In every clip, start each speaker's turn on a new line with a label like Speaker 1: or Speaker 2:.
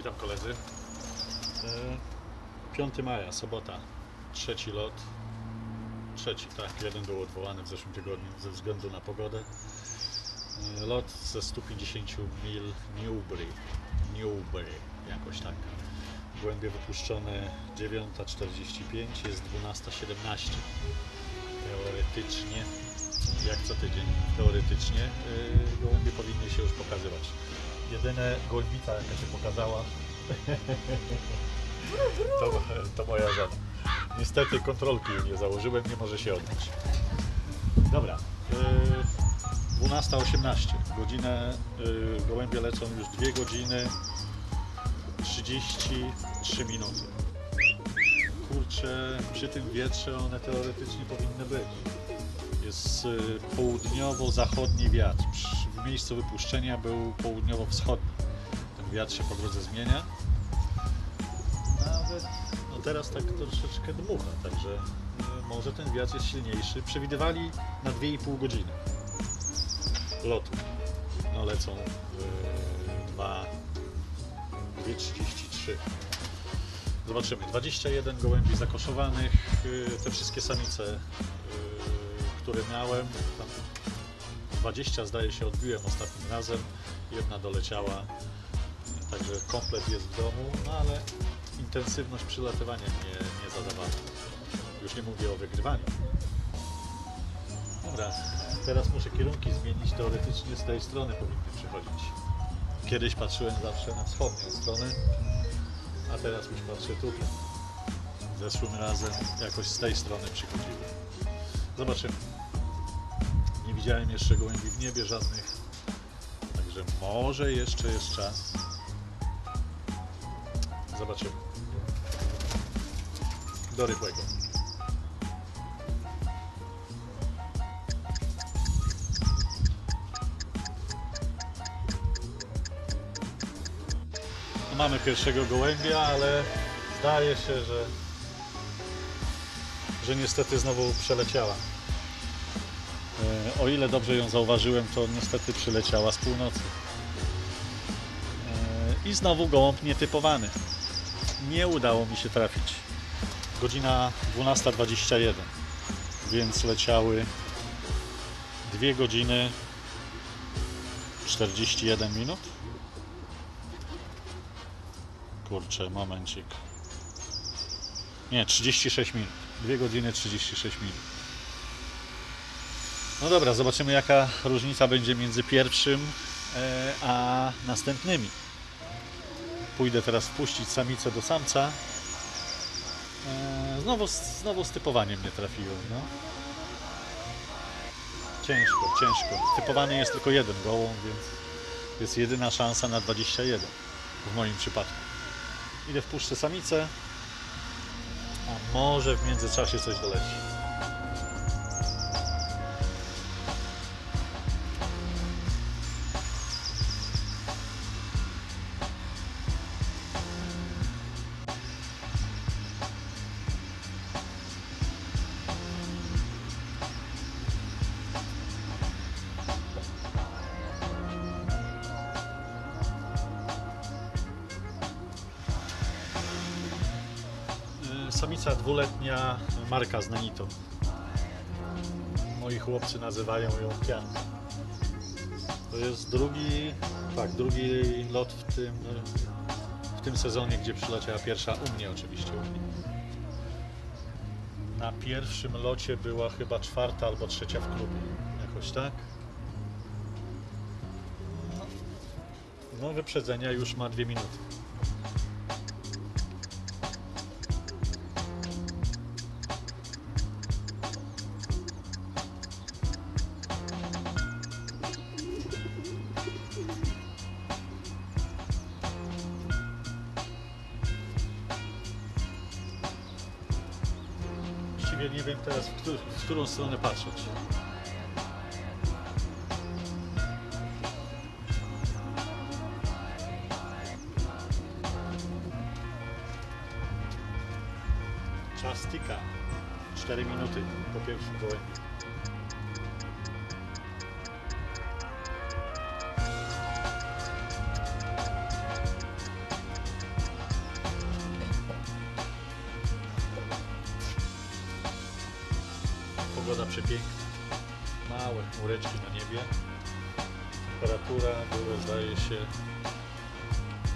Speaker 1: Witam koledzy. E, 5 maja, sobota, trzeci lot. Trzeci, tak, jeden był odwołany w zeszłym tygodniu ze względu na pogodę. E, Lot ze 150 mil Newbury, Newbury, jakoś tak. Głębie wypuszczone 9.45, jest 12.17. Teoretycznie, jak co tydzień, teoretycznie yy, gołębie powinny się już pokazywać. Jedyne gołębica jaka się pokazała to, to moja żona. Niestety kontrolki nie założyłem, nie może się odbyć. Dobra. Yy, 12.18. Godzinę, yy, gołębie lecą już 2 godziny 33 minuty. Kurczę, przy tym wietrze one teoretycznie powinny być. Jest y, południowo-zachodni wiatr. W miejscu wypuszczenia był południowo-wschodni. Ten wiatr się po drodze zmienia. Nawet no teraz tak troszeczkę dmucha, także y, może ten wiatr jest silniejszy. Przewidywali na 2,5 godziny lotu. No lecą y, 2 2.33. Zobaczymy. 21 gołębi zakoszowanych. y, Te wszystkie samice, które miałem, tam 20 zdaje się odbiłem ostatnim razem. Jedna doleciała, także komplet jest w domu, no ale intensywność przylatywania nie, nie zadawała. Już nie mówię o wygrywaniu. Dobra, teraz muszę kierunki zmienić. Teoretycznie z tej strony powinny przychodzić. Kiedyś patrzyłem zawsze na wschodnią stronę, a teraz już patrzę tutaj. Zeszłym razem jakoś z tej strony przychodziły. Zobaczymy. Widziałem jeszcze gołębi w niebie żadnych, także może jeszcze jest czas. Zobaczymy. Do rychłego. No, Mamy pierwszego gołębia, ale zdaje się, że, że niestety znowu przeleciała. E, O ile dobrze ją zauważyłem, to niestety przyleciała z północy. E, I znowu gołąb nietypowany. Nie udało mi się trafić. Godzina 12.21, więc leciały 2 godziny 41 minut. Kurczę, momencik. Nie, 36 minut. 2 godziny 36 minut. No dobra, zobaczymy jaka różnica będzie między pierwszym e, a następnymi. Pójdę teraz wpuścić samicę do samca. E, znowu, znowu z typowaniem nie trafiłem. No. Ciężko, ciężko. Typowany jest tylko jeden gołąb, więc jest jedyna szansa na 21 w moim przypadku. Idę wpuszczę samicę, a może w międzyczasie coś doleci. Samica dwuletnia marka z Nanito. Moi chłopcy nazywają ją Pian. To jest drugi, tak, drugi lot w tym, w tym sezonie, gdzie przyleciała pierwsza u mnie oczywiście. Na pierwszym locie była chyba czwarta albo trzecia w klubie. Jakoś tak. No wyprzedzenia już ma dwie minuty. Którą stronę patrzeć. Pogoda przepiękna. Małe chmureczki na niebie. Temperatura było zdaje się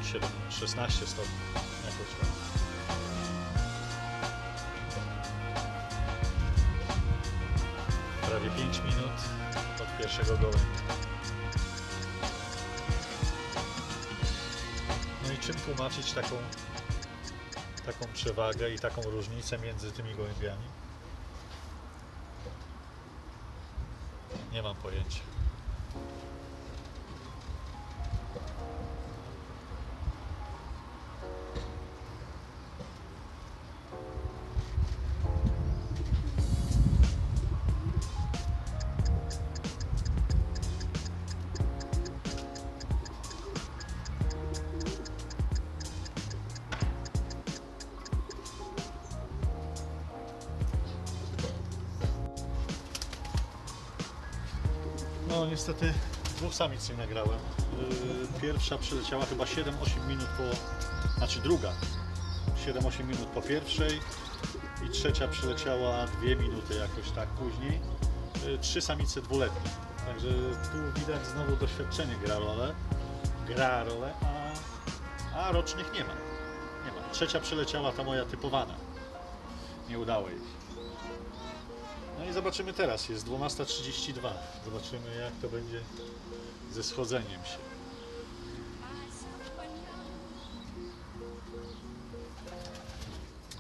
Speaker 1: 7, 16 stopni. Jakoś tak. Prawie 5 minut od pierwszego gołębia. No i czym tłumaczyć taką, taką przewagę i taką różnicę między tymi gołębiami? Niestety dwóch samic nie nagrałem. Yy, Pierwsza przyleciała chyba 7-8 minut po... Znaczy druga. 7-8 minut po pierwszej i trzecia przyleciała 2 minuty jakoś tak później. Yy, Trzy samice dwuletnie. Także tu widać znowu doświadczenie gra rolę. Gra rolę, a, a rocznych nie ma. Nie ma. Trzecia przyleciała ta moja typowana. Nie udało jej się. No i zobaczymy teraz, jest 12.32. Zobaczymy jak to będzie ze schodzeniem się.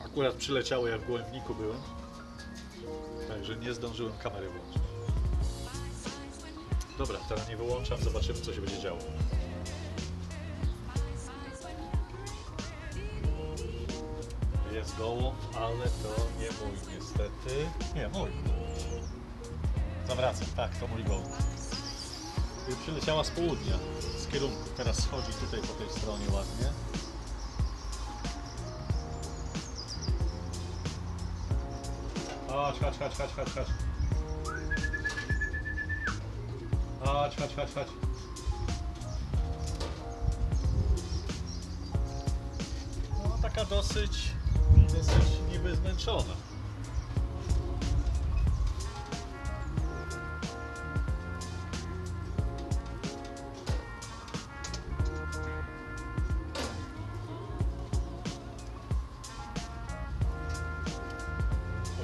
Speaker 1: Akurat przyleciało jak w Gołębniku byłem, także nie zdążyłem kamery włączyć. Dobra, teraz nie wyłączam, zobaczymy co się będzie działo. Jest ale to nie mój niestety. Nie, mój. Zawracam, tak, to mój gołąb. I Przyleciała z południa, z kierunku. Teraz schodzi tutaj po tej stronie ładnie. Chodź, chodź, chodź, chodź, chodź, chodź. Chodź, chodź, chodź, chodź. No taka dosyć, dosyć niby zmęczona.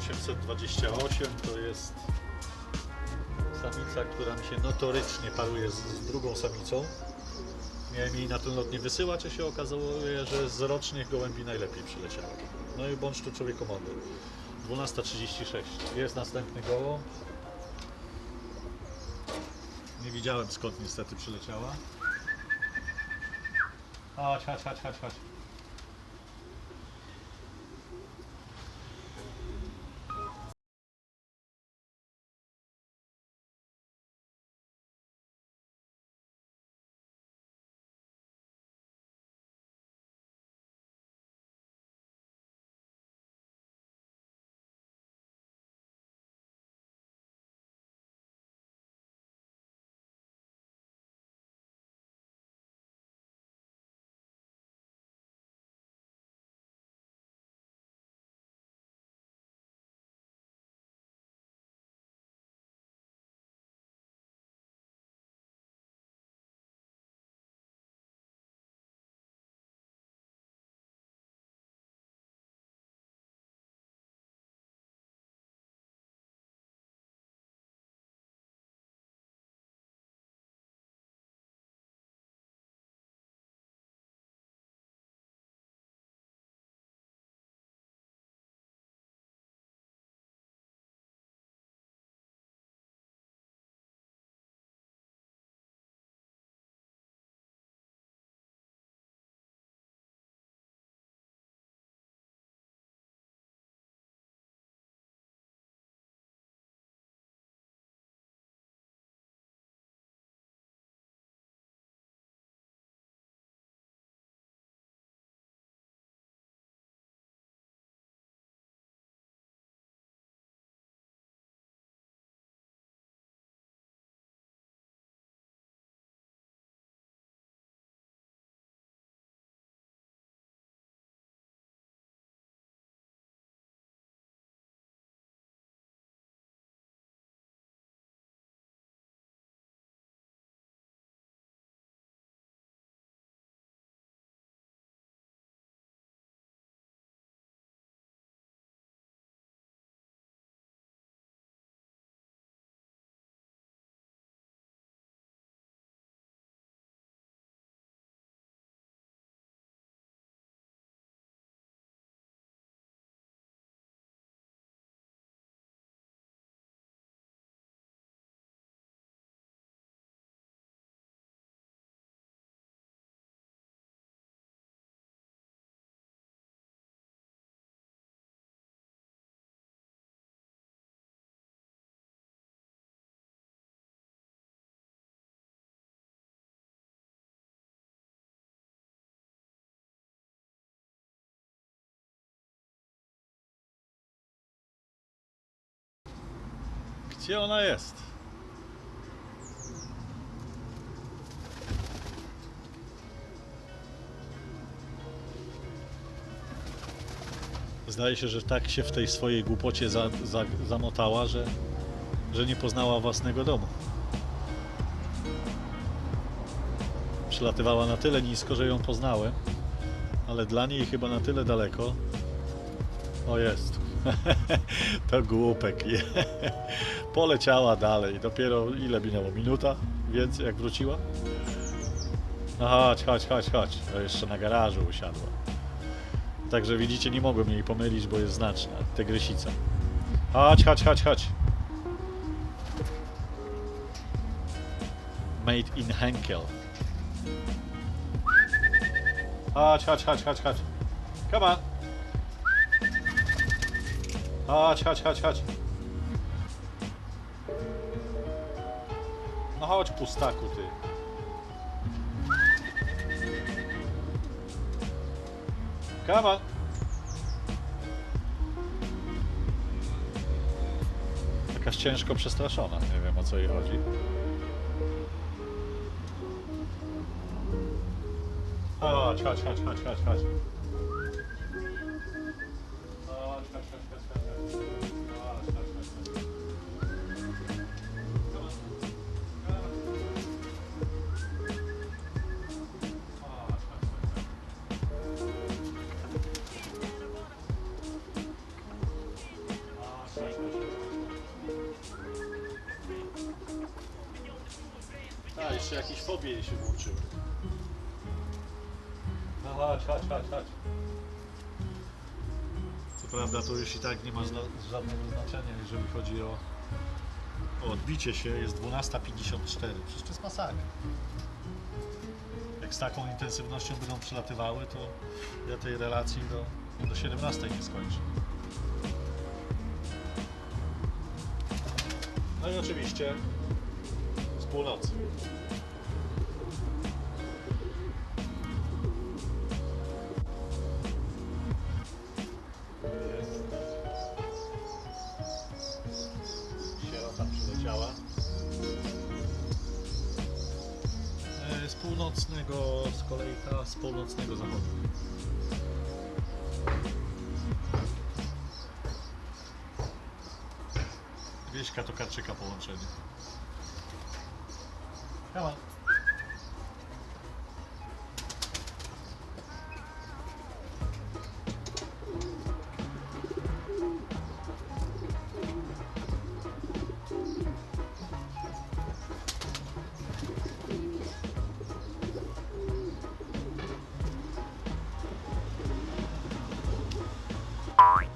Speaker 1: ...828 to jest samica, która mi się notorycznie paruje z, z drugą samicą. Miałem jej na ten lot nie wysyłać, a się okazało, że z rocznych gołębi najlepiej przyleciały. No i bądź tu człowiek mądry. 12.36. Jest następny gołąb. Nie widziałem skąd niestety przyleciała. Chodź, chodź, chodź, chodź, chodź. Gdzie ona jest? Zdaje się, że tak się w tej swojej głupocie za, za, zamotała, że, że nie poznała własnego domu. Przylatywała na tyle nisko, że ją poznałem, ale dla niej chyba na tyle daleko. O jest. to głupek. Poleciała dalej. Dopiero ile minęło? Minuta? Więcej jak wróciła? No chodź, chodź, chodź, chodź. To jeszcze na garażu usiadła. Także widzicie, nie mogłem jej pomylić, bo jest znaczna. Tygrysica. Chodź, chodź, chodź, chodź. Made in Henkel. Chodź, chodź, chodź, chodź, chodź. Come on. Chodź, chodź, chodź, chodź. No chodź, pustaku, ty. Come. Jakaś ciężko przestraszona. Nie wiem o co jej chodzi. Chodź, chodź, chodź, chodź, chodź. Chodź, prawda to już i tak nie ma zna- żadnego znaczenia, jeżeli chodzi o, o odbicie się. Jest 12.54. Przecież to jest masakra. Jak z taką intensywnością będą przelatywały, to ja tej relacji do, do 17 nie skończę. No i oczywiście z północy. Wieśka to połączenie. Come on.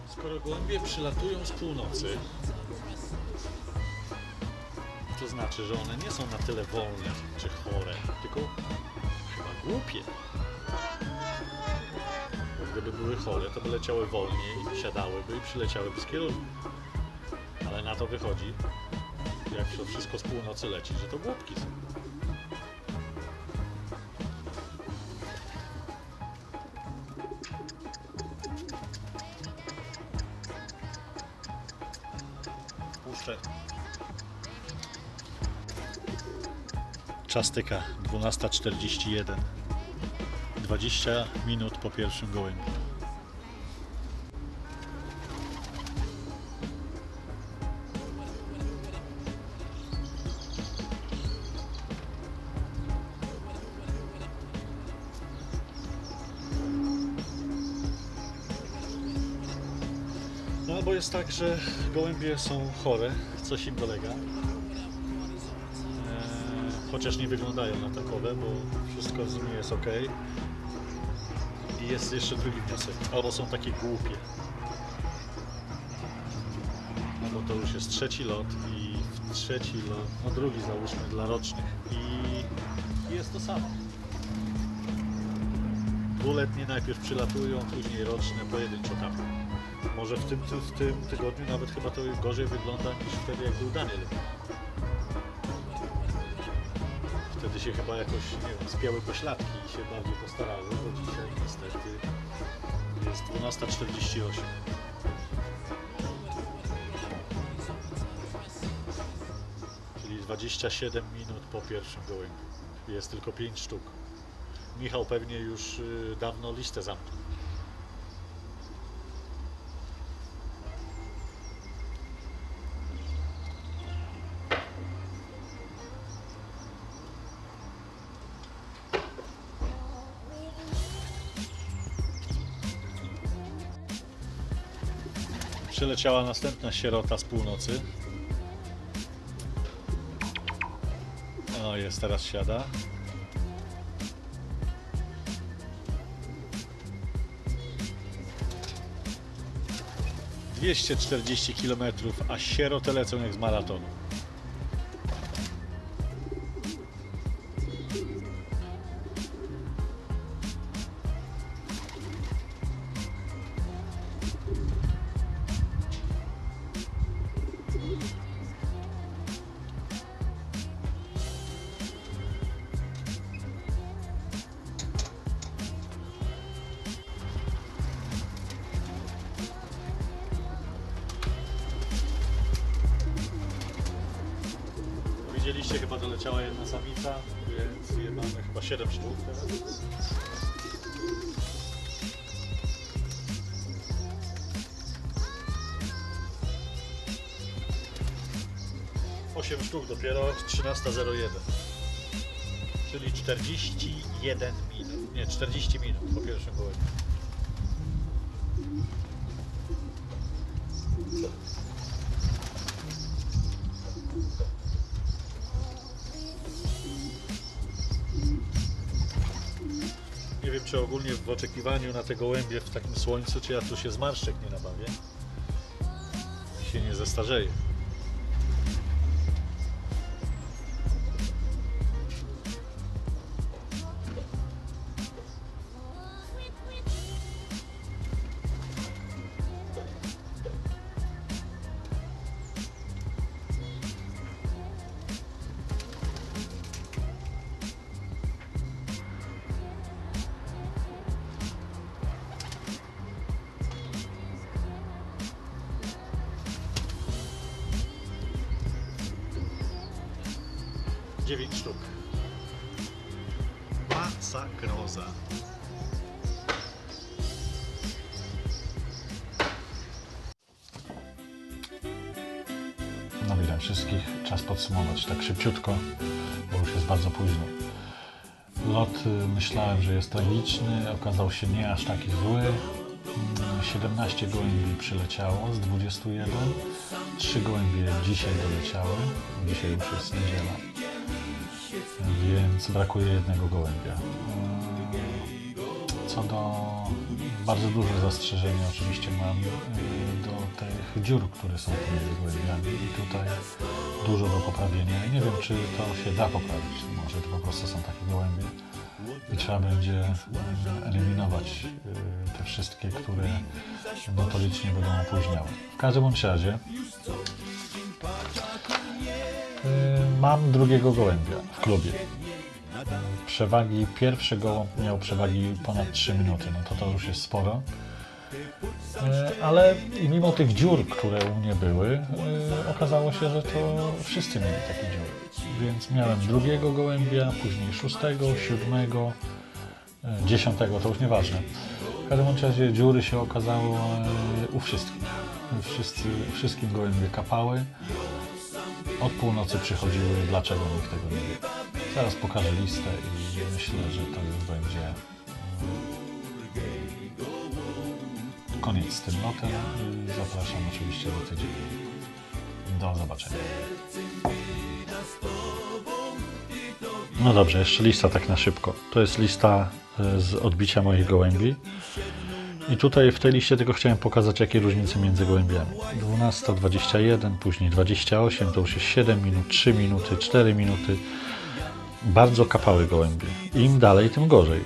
Speaker 1: Skoro gołębie przylatują z północy, znaczy, że one nie są na tyle wolne czy chore, tylko chyba głupie. Bo gdyby były chore, to by leciały wolniej, siadałyby i przyleciałyby z kierunku. Ale na to wychodzi, jak to wszystko z północy leci, że to głupki są. Czas tyka 12.41. 20 minut po pierwszym gołębiu. No bo jest tak, że gołębie są chore, coś im dolega. Chociaż nie wyglądają na takowe, bo wszystko z nimi jest ok. I jest jeszcze drugi wniosek. Albo są takie głupie. No bo to już jest trzeci lot i trzeci lot, no drugi załóżmy dla rocznych. I jest to samo. Dwuletnie najpierw przylatują, później roczne pojedynczo tam. Może w tym, ty- w tym tygodniu nawet chyba to gorzej wygląda niż wtedy jak był Daniel. Się chyba jakoś, nie wiem, pośladki i się bardziej postarały, bo dzisiaj niestety jest 12.48. 27 minut po pierwszym gołębiu. Jest tylko 5 sztuk. Michał pewnie już y, dawno listę zamknął. Przyleciała następna sierota z północy. O, jest, teraz siada. Dwieście czterdzieści kilometrów, a sieroty lecą jak z maratonu. Jedna samica, je mamy chyba 7 sztuk teraz. Osiem sztuk dopiero, 13.01. Czyli 41 minut. Nie, 40 minut po pierwszym gołębiu. Czy ogólnie w oczekiwaniu na te gołębie w takim słońcu, czy ja tu się zmarszczek nie nabawię. Się nie zestarzeję. Dziewięć sztuk. Masakroza. No witam wszystkich. Czas podsumować tak szybciutko, bo już jest bardzo późno. Lot y, myślałem, że jest tragiczny, okazał się nie aż taki zły. Mm, 17 gołębi przyleciało z 21. 3 gołębie dzisiaj doleciały. Dzisiaj już jest niedziela. Więc brakuje jednego gołębia. Co do bardzo duże zastrzeżenia oczywiście mam yy, do tych dziur, które są pomiędzy gołębiami i tutaj dużo do poprawienia. Nie wiem, czy to się da poprawić. Może to po prostu są takie gołębie i trzeba będzie yy, eliminować yy, te wszystkie, które notorycznie będą opóźniały. W każdym razie mam drugiego gołębia klubie przewagi, pierwszy gołąb miał przewagi ponad 3 minuty, no to to już jest sporo. E, Ale mimo tych dziur, które u mnie były, e, okazało się, że to wszyscy mieli takie dziury. Więc miałem drugiego gołębia, później szóstego, siódmego, e, dziesiątego, to już nieważne. W każdym razie dziury się okazało u wszystkich. Wszyscy, wszystkim gołębie kapały. Od północy przychodziły, dlaczego nikt tego nie wie. Zaraz pokażę listę i myślę, że to już będzie mm, koniec z tym lotem zapraszam oczywiście do tydzień. Do zobaczenia. No dobrze, jeszcze lista tak na szybko. To jest lista e, z odbicia moich gołębi. I tutaj w tej liście tylko chciałem pokazać, jakie różnice między gołębiami. 12.21, później 28, to już jest 7 minut, 3 minuty, 4 minuty. Bardzo kapały gołębie. Im dalej, tym gorzej.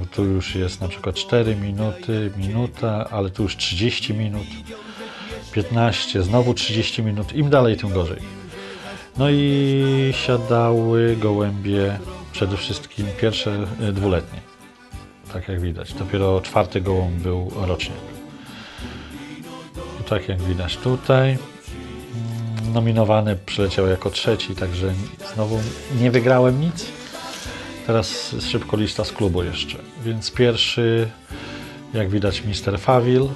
Speaker 1: Yy, Tu już jest na przykład 4 minuty, minuta, ale tu już 30 minut, 15, znowu 30 minut. Im dalej, tym gorzej. No i siadały gołębie przede wszystkim pierwsze y, dwuletnie. Tak jak widać. Dopiero czwarty gołąb był roczniak. I tak jak widać tutaj. Nominowany, przyleciał jako trzeci, także znowu nie wygrałem nic. Teraz szybko lista z klubu jeszcze. Więc pierwszy, jak widać, Mister Fawil,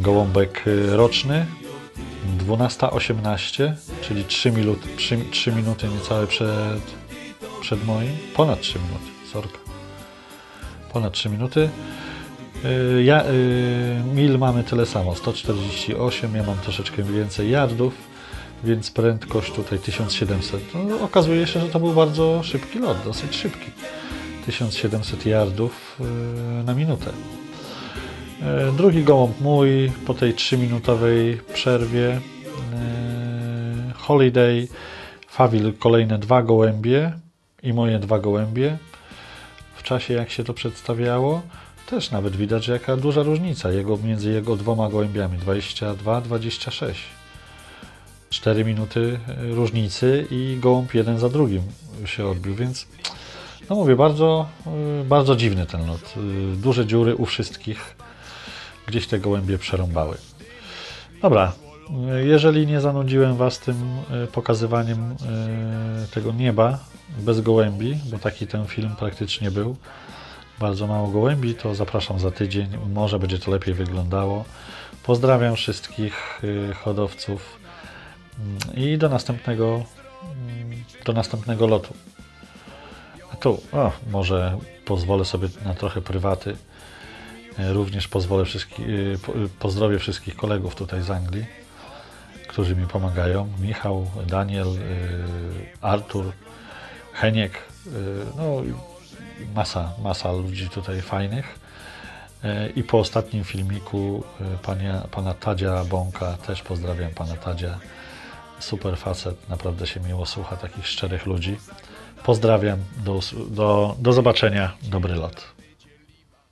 Speaker 1: gołąbek y, roczny, 12.18, czyli 3 minuty, 3, 3 minuty niecałe przed, przed moim, ponad 3 minuty, sorka. Ponad 3 minuty. Y, Ja, y, mil mamy tyle samo, 148, ja mam troszeczkę więcej yardów, więc prędkość tutaj 1700. No, okazuje się, że to był bardzo szybki lot, dosyć szybki. 1700 yardów y, na minutę. Drugi gołąb mój po tej 3-minutowej przerwie. Holiday, Fawil kolejne dwa gołębie i moje dwa gołębie. W czasie jak się to przedstawiało, też nawet widać jaka duża różnica jego, między jego dwoma gołębiami 22-26. 4 minuty e, różnicy i gołąb jeden za drugim się odbił, więc no mówię, bardzo, y, bardzo dziwny ten lot. Y, Duże dziury u wszystkich gdzieś te gołębie przerąbały. Dobra, jeżeli nie zanudziłem Was tym pokazywaniem tego nieba bez gołębi, bo taki ten film praktycznie był, bardzo mało gołębi, to zapraszam za tydzień, może będzie to lepiej wyglądało. Pozdrawiam wszystkich y, hodowców mm, i do następnego, mm, do następnego lotu. A tu, o, może pozwolę sobie na trochę prywaty. E, Również pozwolę wszystkich, e, pozdrowię wszystkich kolegów tutaj z Anglii, którzy mi pomagają. Michał, Daniel, Artur, Heniek, no masa, masa ludzi tutaj fajnych. E, I po ostatnim filmiku e, pania, pana Tadzia Bąka, też pozdrawiam pana Tadzia. Super facet, naprawdę się miło słucha takich szczerych ludzi. Pozdrawiam, do, do, do zobaczenia, dobry lot.